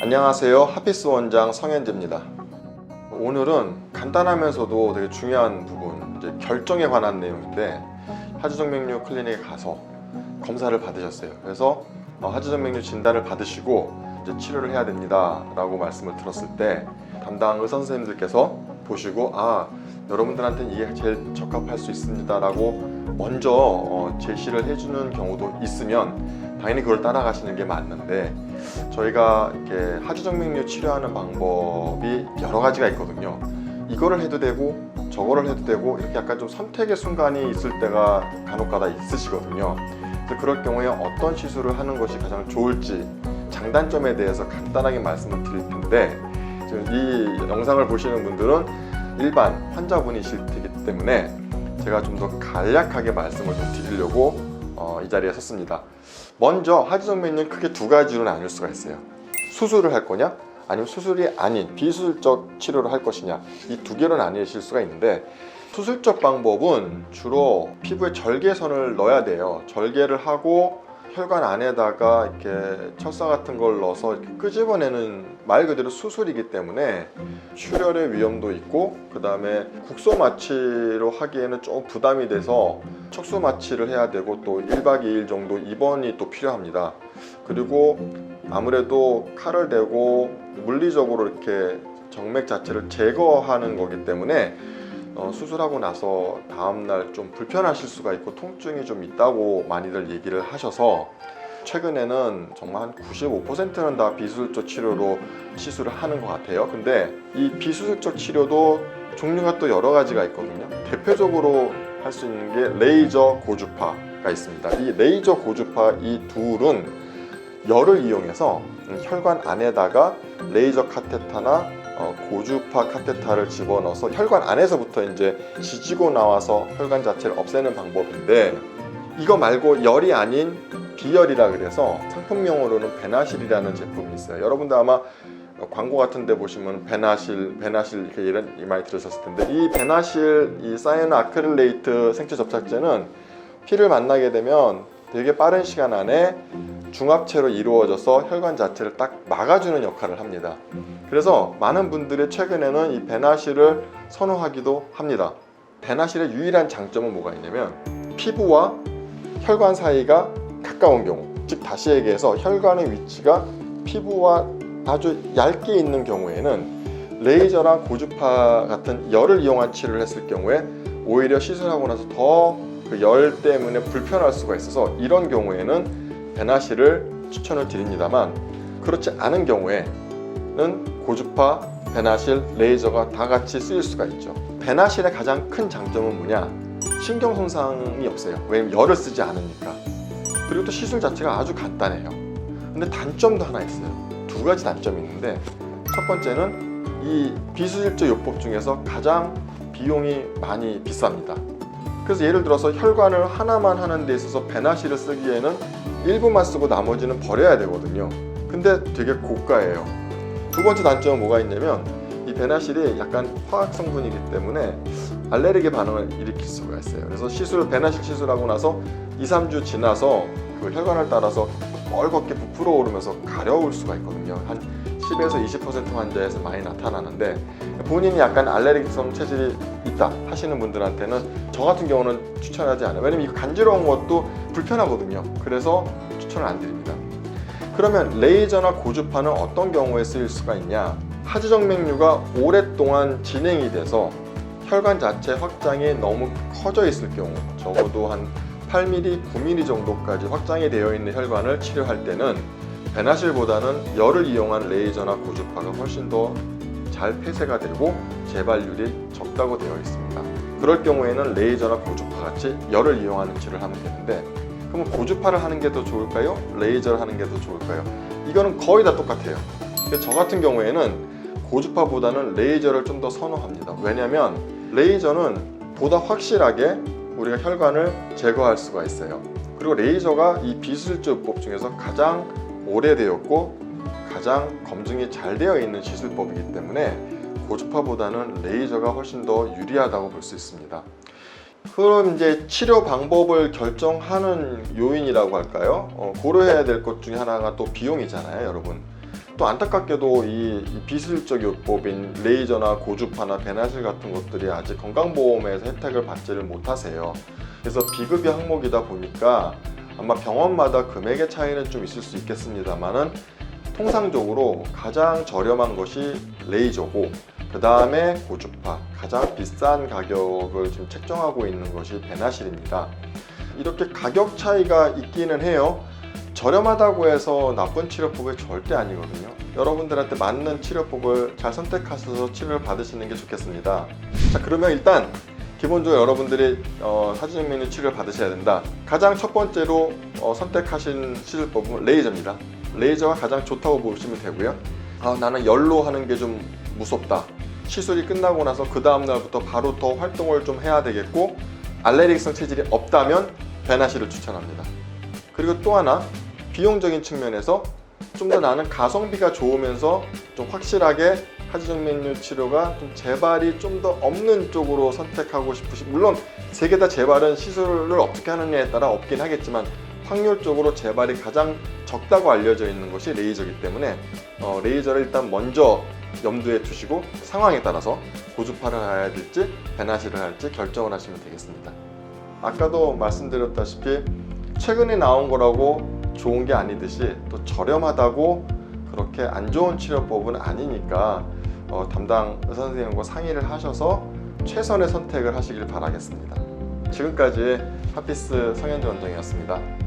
안녕하세요. 하피스 원장 성현재입니다. 오늘은 간단하면서도 되게 중요한 부분, 이제 결정에 관한 내용인데 하주정맥류 클리닉에 가서 검사를 받으셨어요. 그래서 어, 하주정맥류 진단을 받으시고 이제 치료를 해야 됩니다라고 말씀을 들었을 때 담당 의사 선생님들께서 보시고 아 여러분들한테는 이게 제일 적합할 수 있습니다라고 먼저 어, 제시를 해주는 경우도 있으면 당연히 그걸 따라가시는 게 맞는데 저희가 이렇게 하주정맥류 치료하는 방법이 여러 가지가 있거든요. 이거를 해도 되고 저거를 해도 되고 이렇게 약간 좀 선택의 순간이 있을 때가 간혹가다 있으시거든요. 그래서 그럴 경우에 어떤 시술을 하는 것이 가장 좋을지 장단점에 대해서 간단하게 말씀을 드릴 텐데 지금 이 영상을 보시는 분들은 일반 환자분이실 테기 때문에 제가 좀 더 간략하게 말씀을 좀 드리려고 어, 이 자리에 섰습니다. 먼저 하지정맥류는 크게 두 가지로 나눌 수가 있어요. 수술을 할 거냐, 아니면 수술이 아닌 비수술적 치료를 할 것이냐 이 두 개로 나뉘실 수가 있는데 수술적 방법은 주로 피부에 절개선을 넣어야 돼요. 절개를 하고 혈관 안에다가 이렇게 철사 같은 걸 넣어서 끄집어내는 말 그대로 수술이기 때문에 출혈의 위험도 있고 그 다음에 국소 마취로 하기에는 좀 부담이 돼서 척수 마취를 해야 되고 또 1박 2일 정도 입원이 또 필요합니다. 그리고 아무래도 칼을 대고 물리적으로 이렇게 정맥 자체를 제거하는 거기 때문에 어, 수술하고 나서 다음날 좀 불편하실 수가 있고 통증이 좀 있다고 많이들 얘기를 하셔서 최근에는 정말 한 95%는 다 비수술적 치료로 시술을 하는 것 같아요. 근데 이 비수술적 치료도 종류가 또 여러 가지가 있거든요. 대표적으로 할 수 있는 게 레이저 고주파가 있습니다. 이 레이저 고주파 이 둘은 열을 이용해서 혈관 안에다가 레이저 카테타나 어, 고주파 카테타를 집어넣어서 혈관 안에서부터 이제 지지고 나와서 혈관 자체를 없애는 방법인데 이거 말고 열이 아닌 비열이라 그래서 상품명으로는 베나실이라는 제품이 있어요. 여러분들 아마 광고 같은 데 보시면 베나실, 베나실 이렇게 이런 많이 들으셨을 텐데 이 베나실 이 사이노 아크릴레이트 생체 접착제는 피를 만나게 되면 되게 빠른 시간 안에 중합체로 이루어져서 혈관 자체를 딱 막아주는 역할을 합니다. 그래서 많은 분들이 최근에는 이 베나실을 선호하기도 합니다. 베나실의 유일한 장점은 뭐가 있냐면 피부와 혈관 사이가 가까운 경우, 즉 다시 얘기해서 혈관의 위치가 피부와 아주 얇게 있는 경우에는 레이저랑 고주파 같은 열을 이용한 치료를 했을 경우에 오히려 시술하고 나서 더 그 열 때문에 불편할 수가 있어서 이런 경우에는 베나실을 추천을 드립니다만 그렇지 않은 경우에는 고주파, 베나실, 레이저가 다 같이 쓰일 수가 있죠. 베나실의 가장 큰 장점은 뭐냐? 신경 손상이 없어요. 왜냐면 열을 쓰지 않으니까. 그리고 또 시술 자체가 아주 간단해요. 근데 단점도 하나 있어요. 두 가지 단점이 있는데 첫 번째는 이 비수술적 요법 중에서 가장 비용이 많이 비쌉니다. 그래서 예를 들어서 혈관을 하나만 하는 데 있어서 베나실을 쓰기에는 일부만 쓰고 나머지는 버려야 되거든요. 근데 되게 고가예요. 두 번째 단점은 뭐가 있냐면 이 베나실이 약간 화학 성분이기 때문에 알레르기 반응을 일으킬 수가 있어요. 그래서 시술 베나실 시술하고 나서 2, 3주 지나서 그 혈관을 따라서 뻘겋게 부풀어 오르면서 가려울 수가 있거든요. 한 10에서 20% 환자에서 많이 나타나는데 본인이 약간 알레르기성 체질이 있다 하시는 분들한테는 저 같은 경우는 추천하지 않아요. 왜냐면 이거 간지러운 것도 불편하거든요. 그래서 추천을 안 드립니다. 그러면 레이저나 고주파는 어떤 경우에 쓰일 수가 있냐? 하지정맥류가 오랫동안 진행이 돼서 혈관 자체 확장이 너무 커져 있을 경우 적어도 한 8mm, 9mm 정도까지 확장이 되어 있는 혈관을 치료할 때는 베나실보다는 열을 이용한 레이저나 고주파가 훨씬 더 잘 폐쇄가 되고 재발률이 적다고 되어 있습니다. 그럴 경우에는 레이저나 고주파 같이 열을 이용하는 치료를 하면 되는데 그러면 고주파를 하는 게 더 좋을까요? 레이저를 하는 게 더 좋을까요? 이거는 거의 다 똑같아요. 저 같은 경우에는 고주파보다는 레이저를 좀 더 선호합니다. 왜냐하면 레이저는 보다 확실하게 우리가 혈관을 제거할 수가 있어요. 그리고 레이저가 이 비수술조법 중에서 가장 오래되었고 가장 검증이 잘 되어 있는 시술법이기 때문에 고주파보다는 레이저가 훨씬 더 유리하다고 볼 수 있습니다. 그럼 이제 치료 방법을 결정하는 요인이라고 할까요? 어, 고려해야 될 것 중에 하나가 또 비용이잖아요, 여러분. 또 안타깝게도 이, 이 비수질적 요법인 레이저나 고주파나 배나실 같은 것들이 아직 건강보험에서 혜택을 받지를 못하세요. 그래서 비급여 항목이다 보니까 아마 병원마다 금액의 차이는 좀 있을 수 있겠습니다만은 통상적으로 가장 저렴한 것이 레이저고 그 다음에 고주파 가장 비싼 가격을 지금 책정하고 있는 것이 베나실입니다. 이렇게 가격 차이가 있기는 해요. 저렴하다고 해서 나쁜 치료법이 절대 아니거든요. 여러분들한테 맞는 치료법을 잘 선택하셔서 치료를 받으시는 게 좋겠습니다. 자, 그러면 일단 기본적으로 여러분들이 어, 사진면류 치료를 받으셔야 된다. 가장 첫 번째로 어, 선택하신 치료법은 레이저입니다. 레이저가 가장 좋다고 보시면 되고요. 아, 나는 열로 하는 게 좀 무섭다. 시술이 끝나고 나서 그 다음 날부터 바로 더 활동을 좀 해야 되겠고 알레르기성 체질이 없다면 베나시를 추천합니다. 그리고 또 하나 비용적인 측면에서 좀 더 나는 가성비가 좋으면서 좀 확실하게 하지정맥류 치료가 좀 재발이 좀 더 없는 쪽으로 선택하고 싶으시 물론 세 개 다 재발은 시술을 어떻게 하느냐에 따라 없긴 하겠지만 확률적으로 재발이 가장 적다고 알려져 있는 것이 레이저이기 때문에 어, 레이저를 일단 먼저 염두에 두시고 상황에 따라서 고주파를 해야 될지 베나시를 할지 결정을 하시면 되겠습니다. 아까도 말씀드렸다시피 최근에 나온 거라고 좋은 게 아니듯이 또 저렴하다고 그렇게 안 좋은 치료법은 아니니까 어, 담당 의사 선생님과 상의를 하셔서 최선의 선택을 하시길 바라겠습니다. 지금까지 하피스 성현주 원장이었습니다.